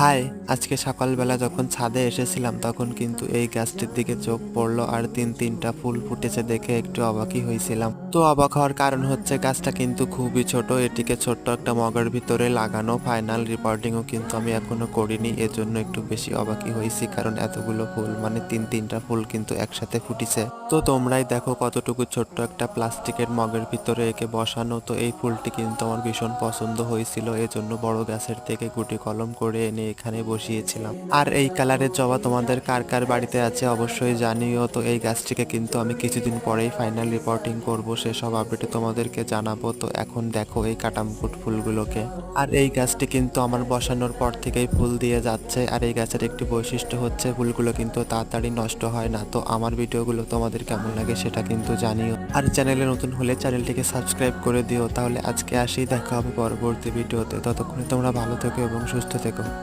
High, আজকে সকালবেলা যখন ছাদে এসেছিলাম তখন কিন্তু এই গাছটির দিকে চোখ পড়ল আর তিন তিনটা ফুল ফুটেছে দেখে একটু অবাকই হয়েছিলাম। তো অবাক হওয়ার কারণ হচ্ছে গাছটা কিন্তু খুবই ছোট, এটিকে ছোট্ট একটা মগের ভিতরে লাগানো ফাইনাল রিপোর্টিংও কিন্তু আমি এখনও করিনি, এজন্য একটু বেশি অবাকই হয়েছি কারণ এতগুলো ফুল মানে তিন তিনটা ফুল কিন্তু একসাথে ফুটিছে। তো তোমরাই দেখো কতটুকু ছোট্ট একটা প্লাস্টিকের মগের ভিতরে একে বসানো, তো এই ফুলটি কিন্তু আমার ভীষণ পছন্দ হয়েছিল, এজন্য বড় গাছের থেকে গুটি কলম করে এনে এখানে বসিয়েছিলাম। আর এই কালারের জবা তোমাদের কার কার বাড়িতে আছে অবশ্যই জানিও। তো এই গাছটিকে কিন্তু আমি কিছুদিন পরেই ফাইনাল রিপোর্টিং করব, সেসব আপডেটে তোমাদেরকে জানাব। তো এখন দেখো এই কাটামকুট ফুলগুলোকে। আর এই গাছটি কিন্তু আমার বসানোর পর থেকেই ফুল দিয়ে যাচ্ছে। আর এই গাছের একটি বৈশিষ্ট্য হচ্ছে ফুলগুলো কিন্তু তাড়াতাড়ি নষ্ট হয় না। তো আমার ভিডিওগুলো তোমাদের কেমন লাগে সেটা কিন্তু জানিও। আর চ্যানেলে নতুন হলে চ্যানেলটিকে সাবস্ক্রাইব করে দিও। তাহলে আজকে আসি, দেখা হবে পরবর্তী ভিডিওতে। ততক্ষণে তোমরা ভালো থেকো এবং সুস্থ থেকো।